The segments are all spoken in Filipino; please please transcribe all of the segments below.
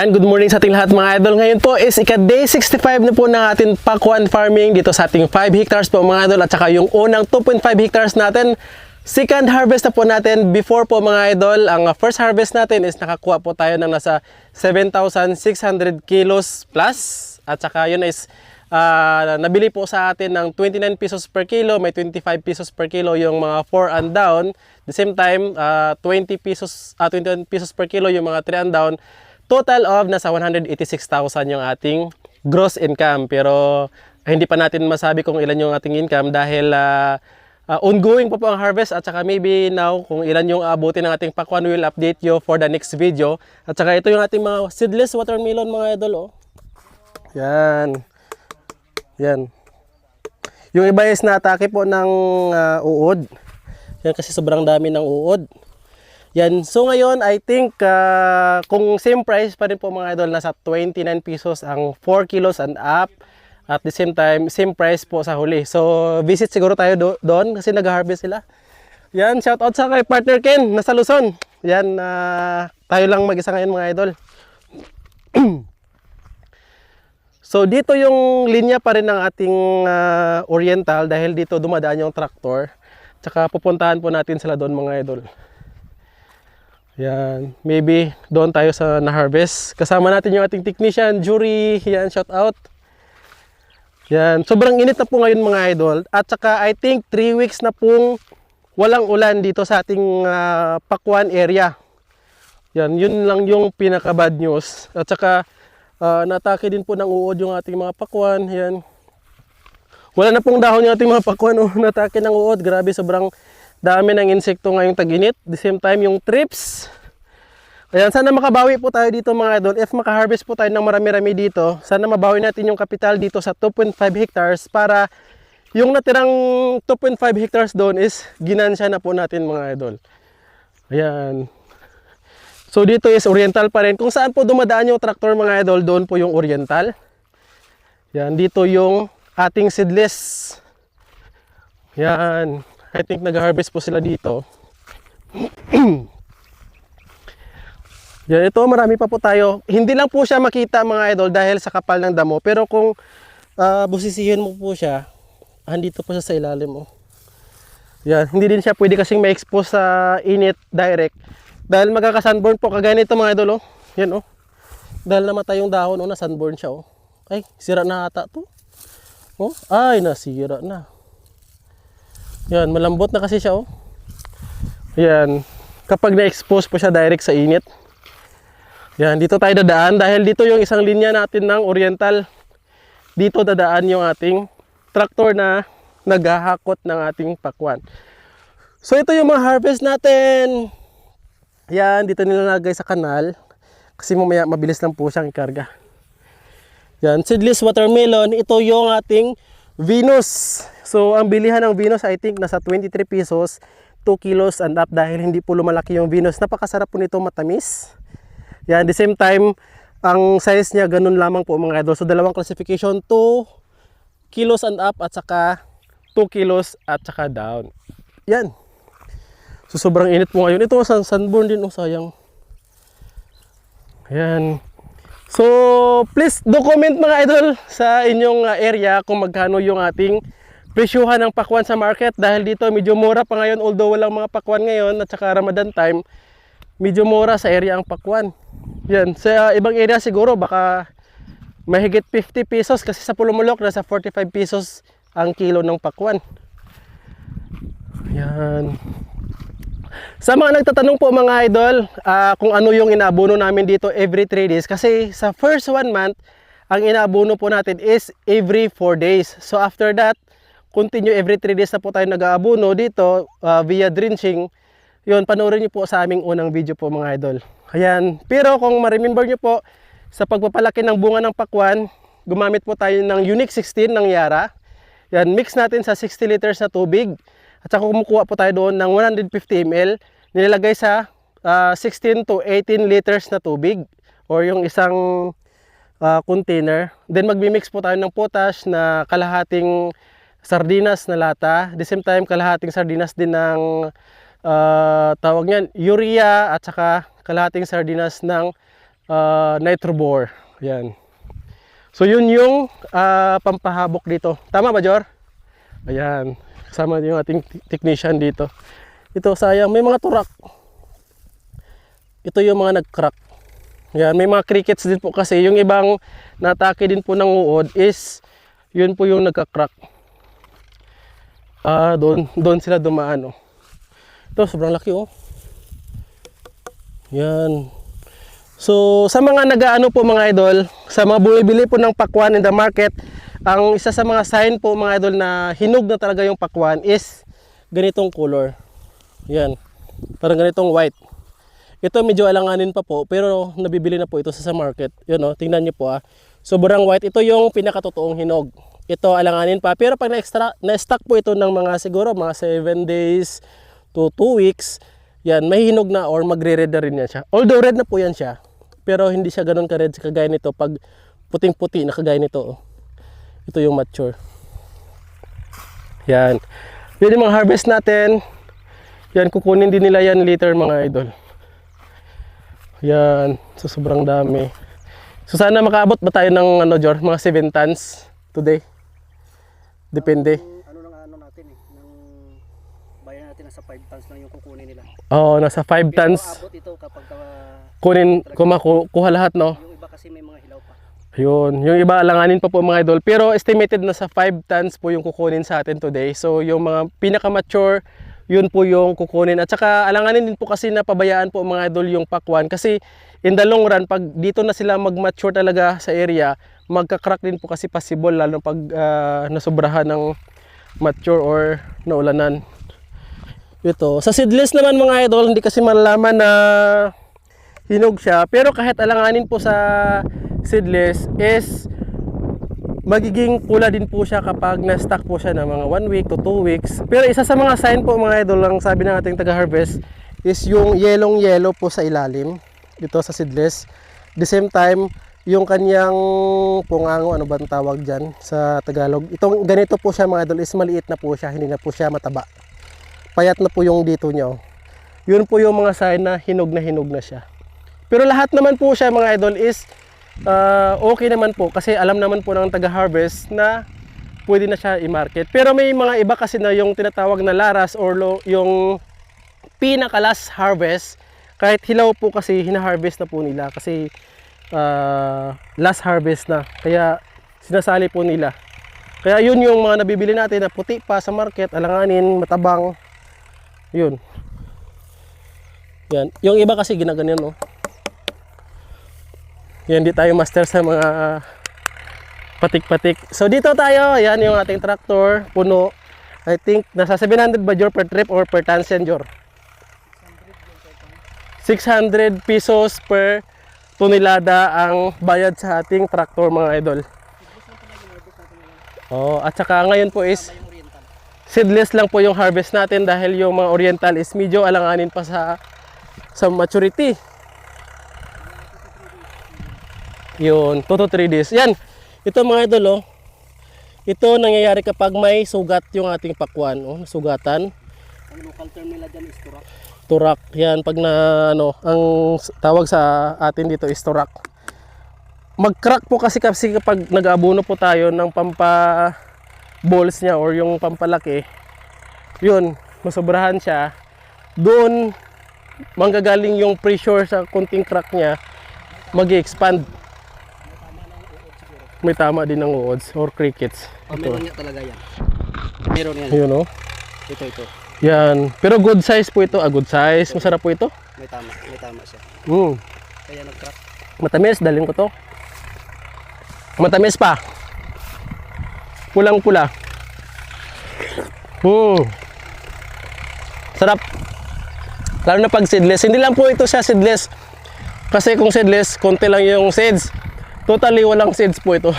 And good morning sa ating lahat mga idol. Ngayon po is ika-day 65 na po ng ating Pakuan Farming dito sa ating 5 hectares po mga idol at saka yung unang 2.5 hectares natin. Second harvest na po natin before po mga idol. Ang uh, first harvest natin is nakakuha po tayo ng nasa 7,600 kilos plus at saka yun is ah, nabili po sa atin ng 29 pesos per kilo, may 25 pesos per kilo yung mga 4 and down. The same time, ah, 20 pesos, ah, 21 pesos per kilo yung mga 3 and down. Total of nasa 186,000 yung ating gross income. Pero ah, hindi pa natin masabi kung ilan yung ating income dahil ah, ah, ongoing pa po ang harvest at saka maybe now kung ilan yung abutin ng ating pakwan will update you for the next video. At saka ito yung ating mga seedless watermelon mga idol oh. Yan. Yan. Yung iba is na-atake po ng ah, uod. Yan kasi sobrang dami ng uod. Yan. So ngayon, I think ah, kung same price pa rin po mga idol, nasa 29 pesos ang 4 kilos and up. At the same time, same price po sa huli. So visit siguro tayo do- doon kasi nag-harvest sila. Yan, shout out sa kay partner Ken, nasa Luzon. Yan, ah, tayo lang mag-isa ngayon mga idol. So dito yung linya pa rin ng ating ah, Oriental dahil dito dumadaan yung tractor. Tsaka pupuntahan po natin sila doon mga idol. Yan, maybe doon tayo sa na-harvest. Kasama natin yung ating technician, Jury. Yan, shout out. Yan, sobrang init na po ngayon mga idol. At saka I think 3 weeks na pong walang ulan dito sa ating ah, Pakwan area. Yan, yun lang yung pinaka bad news. At saka ah, natake din po ng uod yung ating mga pakwan. Yan. Wala na pong dahon yung ating mga pakwan. Oh. Natake ng uod. Grabe, sobrang dami ng insekto ngayong tag-init. The same time, yung trips. Ayan, sana makabawi po tayo dito mga idol. If makaharvest po tayo ng marami-rami dito, sana mabawi natin yung kapital dito sa 2.5 hectares para yung natirang 2.5 hectares doon is ginansya na po natin mga idol. Ayan. So dito is oriental pa rin. Kung saan po dumadaan yung tractor mga idol, doon po yung oriental. Yan, dito yung ating seedless. Yan. I think nag-harvest po sila dito. Yan, ito marami pa po tayo. Hindi lang po siya makita mga idol dahil sa kapal ng damo. Pero kung uh, busisihin mo po siya, andito po siya sa ilalim mo. Yan, hindi din siya pwede kasing ma-expose sa init direct. Dahil magkaka-sunburn po kagaya nito mga idol oh. Yan oh. Dahil namatay yung dahon oh, na sunburn siya oh. Ay, sira na ata to. Oh, ay nasira na. Yan, malambot na kasi siya oh. Yan. Kapag na-expose po siya direct sa init. Yan, dito tayo dadaan dahil dito yung isang linya natin ng oriental. Dito dadaan yung ating traktor na naghahakot ng ating pakwan. So ito yung mga harvest natin. Yan, dito nilalagay sa kanal. Kasi mamaya mabilis lang po siyang ikarga. Yan, seedless watermelon. Ito yung ating Venus. So ang bilihan ng Venus I think nasa 23 pesos. 2 kilos and up dahil hindi po lumalaki yung Venus. Napakasarap po nito matamis. Yan, the same time, ang size niya ganun lamang po mga idol. So dalawang classification, 2 kilos and up at saka 2 kilos at saka down. Yan. So sobrang init po ngayon. Ito sun sunburn din, oh sayang. Yan. So please do comment mga idol sa inyong uh, area kung magkano yung ating presyuhan ng pakwan sa market dahil dito medyo mura pa ngayon although walang mga pakwan ngayon at saka Ramadan time medyo mura sa area ang pakwan. Yan, sa uh, ibang area siguro baka mahigit 50 pesos kasi sa Pulumulok nasa 45 pesos ang kilo ng pakwan. Yan. Sa mga nagtatanong po mga idol, ah, kung ano yung inaabono namin dito every 3 days kasi sa first one month ang inaabono po natin is every 4 days. So after that, continue every 3 days na po tayo nag-aabono dito ah, via drenching. Yun, panoorin niyo po sa aming unang video po mga idol. Ayan. Pero kung ma-remember niyo po, sa pagpapalaki ng bunga ng pakwan, gumamit po tayo ng Unique 16 ng Yara. Yan, mix natin sa 60 liters na tubig. At saka kumukuha po tayo doon ng 150 ml. Nilalagay sa ah, 16 to 18 liters na tubig or yung isang ah, container. Then magmi-mix po tayo ng potash na kalahating sardinas na lata. The same time, kalahating sardinas din ng ah, tawag niyan, urea at saka kalahating sardinas ng ah, nitrobore. Yan. So yun yung ah, pampahabok dito. Tama ba, Jor? Ayan. Kasama yung ating technician dito. Ito, sayang. May mga turak. Ito yung mga nag-crack. Yan. May mga crickets din po kasi. Yung ibang natake din po ng uod is yun po yung nagka-crack. Ah, doon, doon sila dumaan, oh. Ito, sobrang laki, oh. Yan. So, sa mga nag-ano po mga idol, sa mga bumibili po ng pakwan in the market, ang isa sa mga sign po mga idol na hinog na talaga yung pakwan is ganitong color. Yan. Parang ganitong white. Ito medyo alanganin pa po, pero nabibili na po ito sa, sa market. Yun oh, tingnan niyo po ah. Sobrang white. Ito yung pinakatotoong hinog. Ito alanganin pa, pero pag na-extra, na-stack po ito ng mga siguro mga 7 days to 2 weeks, yan, may hinog na or magre-red na rin yan siya. Although red na po yan siya, pero hindi siya ganun ka-red kagaya nito pag puting-puti na kagaya nito. Oh. Ito yung mature. Yan. Yan yung mga harvest natin. Yan, kukunin din nila yan later mga idol. Yan. So, sobrang dami. So, sana makaabot ba tayo ng ano, Jor? Mga 7 tons today? Depende. Ang ano ng ano natin eh, ng bayan natin nasa 5 tons lang yung kukunin nila. Oo, nasa 5 Pero tons. abot ito kapag uh, Kunin, kumaku, kuha lahat, no? yung iba kasi may mga hilaw pa. Yun. Yung iba, alanganin pa po mga idol. Pero estimated na sa 5 tons po yung kukunin sa atin today. So, yung mga pinaka-mature, yun po yung kukunin. At saka, alanganin din po kasi na pabayaan po mga idol yung pakwan. Kasi, in the long run, pag dito na sila mag-mature talaga sa area, magka-crack din po kasi possible, lalo pag ah, nasobrahan ng mature or naulanan. Ito. Sa seedless naman mga idol, hindi kasi malalaman na hinog siya. Pero kahit alanganin po sa seedless is magiging pula din po siya kapag na-stack po siya ng mga 1 week to 2 weeks. Pero isa sa mga sign po mga idol ang sabi ng ating taga-harvest is yung yelong yellow po sa ilalim dito sa seedless. The same time, yung kanyang pungango, ano ba ang tawag dyan sa Tagalog. Itong ganito po siya mga idol is maliit na po siya, hindi na po siya mataba. Payat na po yung dito niya. Yun po yung mga sign na hinog na hinog na siya. Pero lahat naman po siya mga idol is ah, okay naman po kasi alam naman po ng taga-harvest na pwede na siya i-market. Pero may mga iba kasi na yung tinatawag na laras or lo, yung pinaka-last harvest, kahit hilaw po kasi hina-harvest na po nila kasi ah, last harvest na. Kaya sinasali po nila. Kaya yun yung mga nabibili natin na puti pa sa market, alanganin, matabang. Yun. Yan. Yung iba kasi ginaganyan, no? Yan, di tayo master sa mga patik-patik. So, dito tayo. Yan yung ating tractor. Puno. I think, nasa 700 ba, per trip or per tons yan, Jor? 600 pesos per tonelada ang bayad sa ating tractor, mga idol. Oh, at saka ngayon po is seedless lang po yung harvest natin dahil yung mga oriental is medyo alanganin pa sa sa maturity. Yun, 2 to 3 days. Yan, ito mga idol, oh. Ito nangyayari kapag may sugat yung ating pakwan, oh, sugatan. Ang local term nila dyan is turak. Turak. Yan, pag na, ano, ang tawag sa atin dito is turak. Mag-crack po kasi kasi kapag nag-abuno po tayo ng pampa balls niya or yung pampalaki, yun, masobrahan siya. Doon, manggagaling yung pressure sa kunting crack niya, mag expand May tama din ng uods or crickets. Oh, Ito. meron niya talaga yan. Meron yan. Yun, oh. Ito, ito. Yan. Pero good size po ito. Ah, good size. Masarap po ito. May tama. May tama siya. Mm. Kaya nag-crack. Matamis, dalhin ko to. Matamis pa. Pulang-pula. Hmm. Sarap. Lalo na pag seedless. Hindi lang po ito siya seedless. Kasi kung seedless, konti lang yung seeds. Totally walang seeds po ito.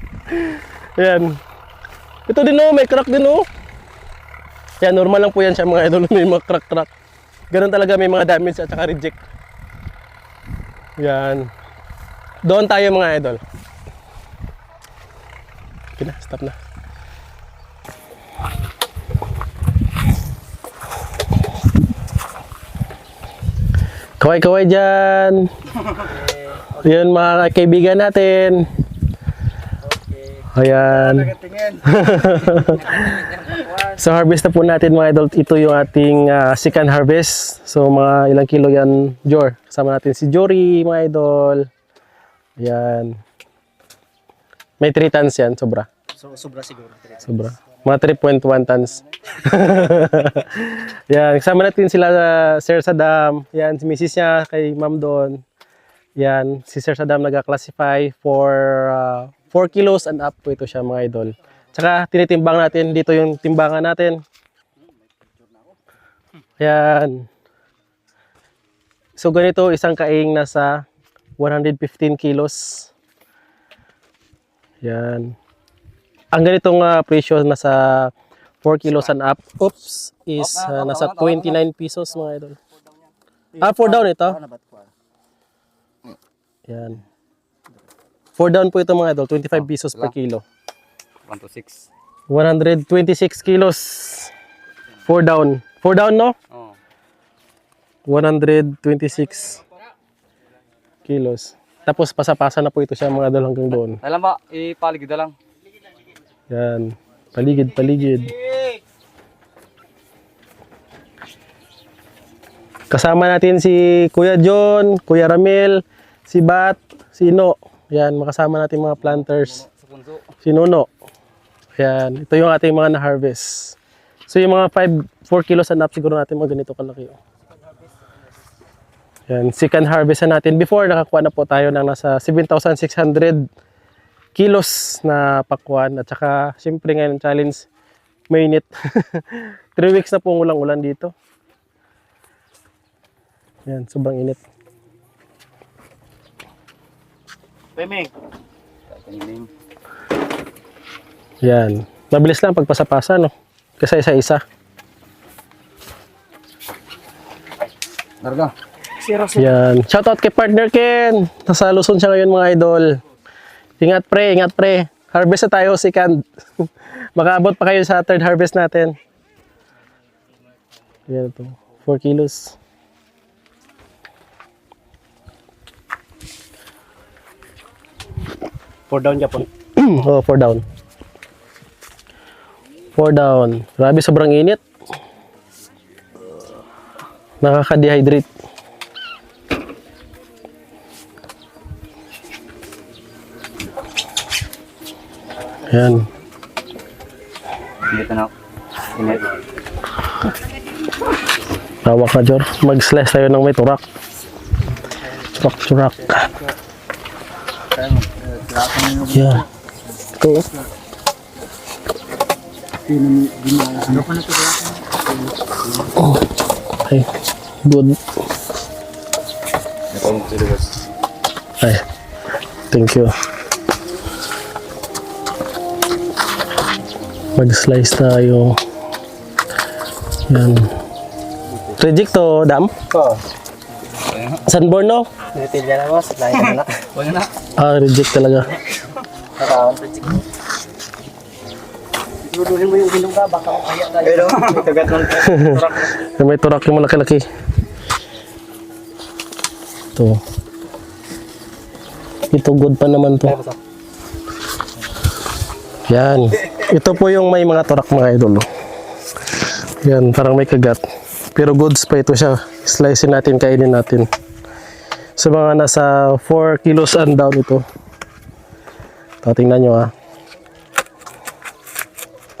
Yan. Ito din oh, may crack din oh. Yan, normal lang po yan siya mga idol. May mga crack-crack. Ganun talaga may mga damage at saka reject. Yan. Doon tayo mga idol. Okay na, stop na. Kaway-kaway dyan. Yun mga kaibigan natin. Ayan. so harvest na po natin mga idol. Ito yung ating ah, second harvest. So mga ilang kilo yan, Jor. Kasama natin si Jory mga idol. Ayan. May 3 tons yan, sobra. So, sobra siguro. Sobra. Mga 3.1 tons. yan, kasama natin sila uh, Sir Saddam. Yan, si Mrs. niya kay Ma'am doon. Yan, si Sir Saddam nag-classify for uh, 4 kilos and up po ito siya mga idol. Tsaka tinitimbang natin dito yung timbangan natin. Yan. So ganito isang kaing nasa 115 kilos. Yan. Ang ganitong ah, presyo nasa 4 kilos and up. Oops, is ah, nasa 29 pesos mga idol. Ah, 4 down ito. Yan. 4 down po ito mga idol, 25 pesos per kilo. 1 to 6. 126 kilos. 4 down. 4 down no? Oh. 126 kilos. Tapos pasapasa na po ito siya mga idol hanggang doon. Alam ba, ipaligid na lang. Yan. Paligid, paligid. Kasama natin si Kuya John, Kuya Ramil, si Bat, si No. Yan, makasama natin mga planters. Sa punso. Si Nuno. Yan, ito yung ating mga na-harvest. So yung mga 5, 4 kilos and siguro natin mga ganito kalaki. oh. Yan, second harvest na natin. Before, nakakuha na po tayo ng nasa 7,600 kilos na pakwan. At saka, syempre ngayon, challenge, mainit. 3 weeks na pong ulang-ulan dito. Yan, sobrang init. Pemeng. Kaniling. Yan. Mabilis lang pagpasapasa, no? Kasi isa-isa. Darga. Zero, Yan. Shoutout kay partner Ken. Nasa Luzon siya ngayon mga idol. Ingat pre, ingat pre. Harvest na tayo, second. Makaabot pa kayo sa third harvest natin. Yan ito. 4 kilos. Four down Japon. oh, 4 down. 4 down. Grabe, sobrang init. Nakaka-dehydrate. Yan. Dito na ako. Init. Tawag ka, Jor. Mag-slice tayo ng may turak. Turak, turak. Yeah. Ito. oh. Okay. Good. Ay. Thank you. Mag-slice tayo. Yan. Reject to, dam? Oo. Sunborn, no? Nitilya na boss. Lahat ka na. Huwag na. Ah, reject talaga. Duduhin mo yung ka. Baka kaya tayo. Pero, kagat ng turak. May turak yung malaki-laki. Ito. Ito good pa naman to. Yan. Ito po yung may mga turak mga idol. Yan, parang may kagat. Pero goods pa ito siya. Slicein natin, kainin natin. Sa mga nasa 4 kilos and down ito. Ito, tingnan nyo ah.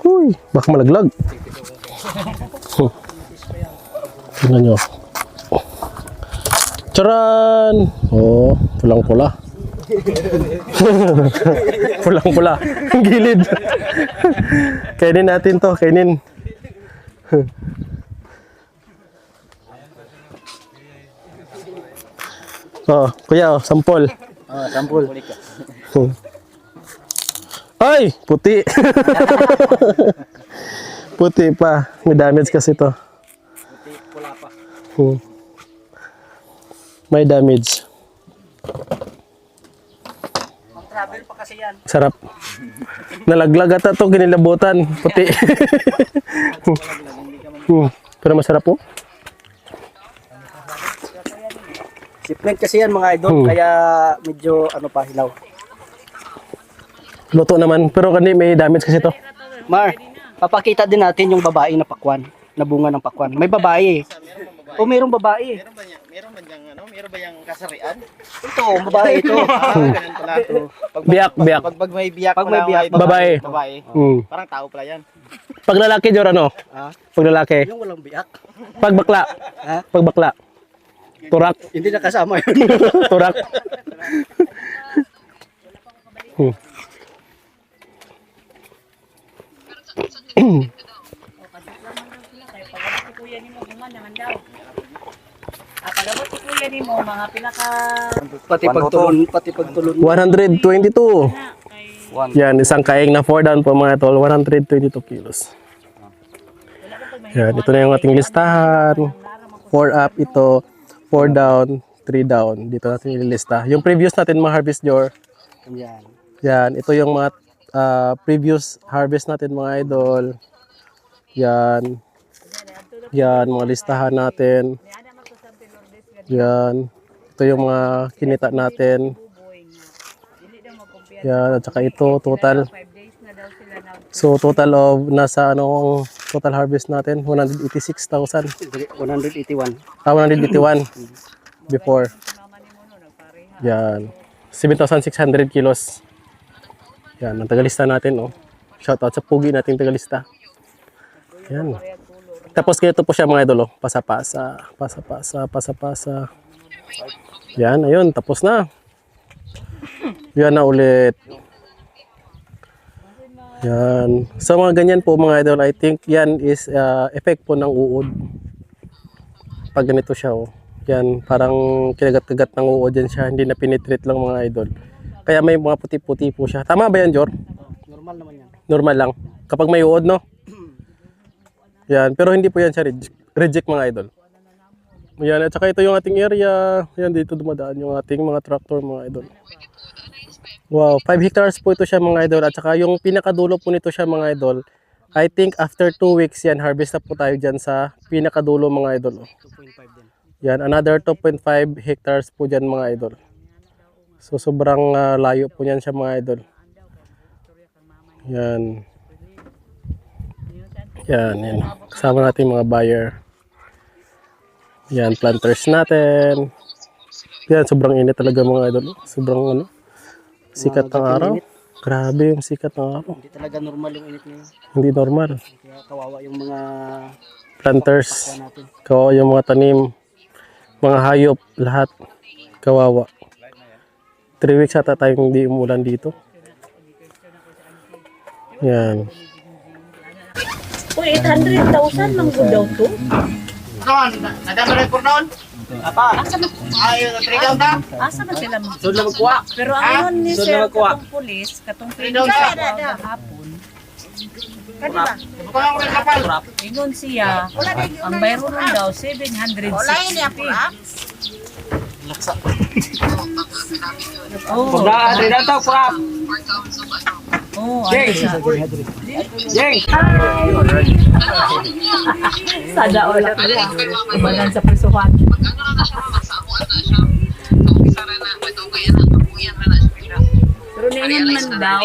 Uy, baka malaglag. Hmm. Tingnan nyo. Charan! Oh, pulang-pula. pulang-pula. Ang gilid. kainin natin to, kainin. Oh, kuya, oh, sampol. Ah, sampul. Ay, puti. puti pa. May damage kasi to. Pula pa. Hmm. May damage. Travel pa kasi yan. Sarap. Nalaglag ata to, ginilabutan. Puti. hmm. Pero masarap po. Shipment kasi yan mga idol, Hmm. kaya medyo ano pa hilaw. Luto naman. Pero kasi may damage kasi to. Mar, papakita din natin yung babae na pakwan, na bunga ng pakwan. May babae. O mayroong babae. Meron ba yang meron ba ano, meron ba yang kasarian? Ito, babae ito. Ah, ganun pala. Pag, Biyak, biyak. Pag, pag may biyak Pag may biyak, babae. Babae. Hmm. Parang tao pala yan. Pag lalaki, Jor, ano? Ha? Pag lalaki. Yung walang biyak. Pag bakla. Ha? Pag bakla. Turak. Hindi nakasama yun. Turak. Hmm. Ah, pagabot si kuya ni mo, mga pinaka pati pagtulon, pati pagtulon. 122. na kay One. Yan, isang kaing na 4 down po mga tol, 122 kilos. Yan, ito na yung ating listahan. 4 up ito, 4 down, 3 down. Dito natin ililista. Yung previous natin mga harvest jar, Yan. yan, ito yung mga ah, previous harvest natin mga idol. Yan. Yan, mga listahan natin. Yan. Ito yung mga kinita natin. Yan, at saka ito, total. 5 days na daw sila na So total of nasa anong total harvest natin 186,000. 181. Ah 181 before. Yan. 7,600 kilos. Yan, ang tagalista natin oh. Shout out sa pugi nating tagalista. Yan. Tapos ganito po siya mga idol oh. Pasa-pasa, pasa-pasa, pasa-pasa. Yan, ayun, tapos na. Yan na ulit. Yan. Sa mga ganyan po mga idol, I think yan is uh, effect po ng uod. Pag ganito siya oh. Yan, parang kinagat-kagat ng uod yan siya. Hindi na penetrate lang mga idol. Kaya may mga puti-puti po siya. Tama ba yan, Jor? Normal naman yan. Normal lang. Kapag may uod, no? Yan, pero hindi po yan siya reject, reject mga idol. Yan, at saka ito yung ating area. Yan, dito dumadaan yung ating mga tractor mga idol. Wow, 5 hectares po ito siya mga idol. At saka yung pinakadulo po nito siya mga idol. I think after 2 weeks yan, harvest na po tayo dyan sa pinakadulo mga idol. 2.5 din. Yan, another 2.5 hectares po dyan mga idol. So sobrang ah, layo po niyan siya mga idol. Yan. Yan, yan. Kasama natin mga buyer. Yan, planters natin. Yan, sobrang init talaga mga idol. Sobrang ano, sikat ng araw. Grabe yung sikat ng araw. Hindi talaga normal yung init ngayon. Hindi normal. Kaya kawawa yung mga Planters, kawawa yung mga tanim, mga hayop, lahat. Kawawa. 3 weeks ata tayong hindi umulan dito. Yan. Uy, 800,000 mang good daw to. Noon, nadama rin po noon. Apa? Ayaw na trigaw na. Asa man sila mag Doon lang. Pero ang inon ni sir na katong pulis, katong pinag sa- hapon. Ito lang ulit kapal. Ingon siya, ang bayro nun daw 760. Oh, Na, di na to, prop. oh, ano siya? Jeng! Sada wala ka lang. Umanan sa prisuhan. Pero niyan man daw,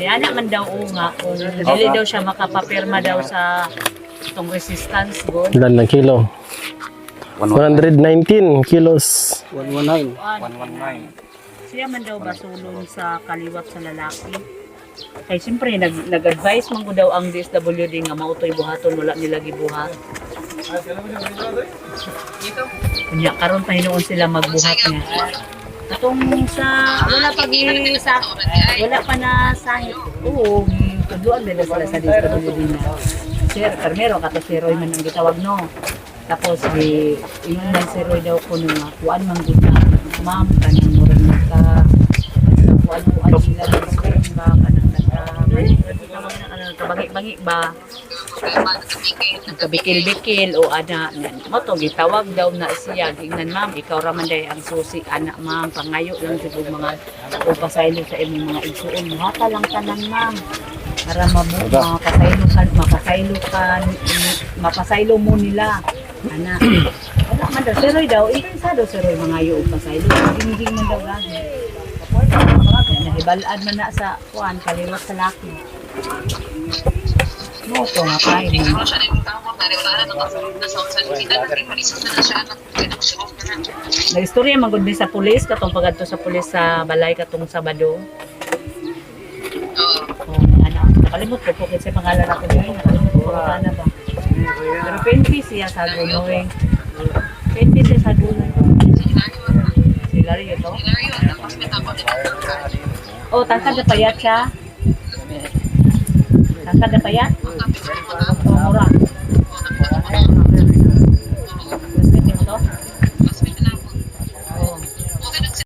niyan man daw o nga, kung dili daw siya makapapirma daw sa itong resistance good. Ilan ng kilo? 119 kilos. 119. 119. Siya man daw basulon sa kaliwat sa lalaki. Kay siyempre, nag, nag-advise man ko daw ang DSWD nga mautoy buhaton, wala nila gibuhat. Kunya, karon pa hinuon sila magbuhat niya. Atong sa, wala pa sa, wala pa na sahit. Oo, tuduan nila sila sa DSWD na. Sir, Carmero, kato si Roy man ang gitawag no. Tapos, di, man si Roy daw ko nga, kuan man gud ma'am, kanang murag nagka, kuan-kuan sila ng sperm ba, kanang nagka, tawag na, ano, kabagi-bagi ba, kabikil-bikil o ana mo to gitawag daw na siya gingnan ma'am ikaw ra man day ang susi ana ma'am pangayo lang siguro mga o pasaylo sa imong mga igsuon hata lang tanan ma'am para mabu makasaylo kan makasaylo kan mapasaylo mo nila Anak. Wala man daw. Seroy daw. Isa daw seroy mga yung pa sa ilo. Hindi man daw gani. Nahibalaan man na sa kuan kaliwat sa laki. Mo ko nga kain mo. Nagistorya man gud ni sa pulis katong pagadto sa pulis sa balay katong Sabado. Oo. Oh, ano, nakalimot ko po kasi pangalan natin yun. Nakalimot ko ano ba. Pero PNP siya sa Gunoy. PNP siya sa Gunoy. Si Larry ito? Oh, tangkad na payat siya. Tangkad na payat? Oh, mura.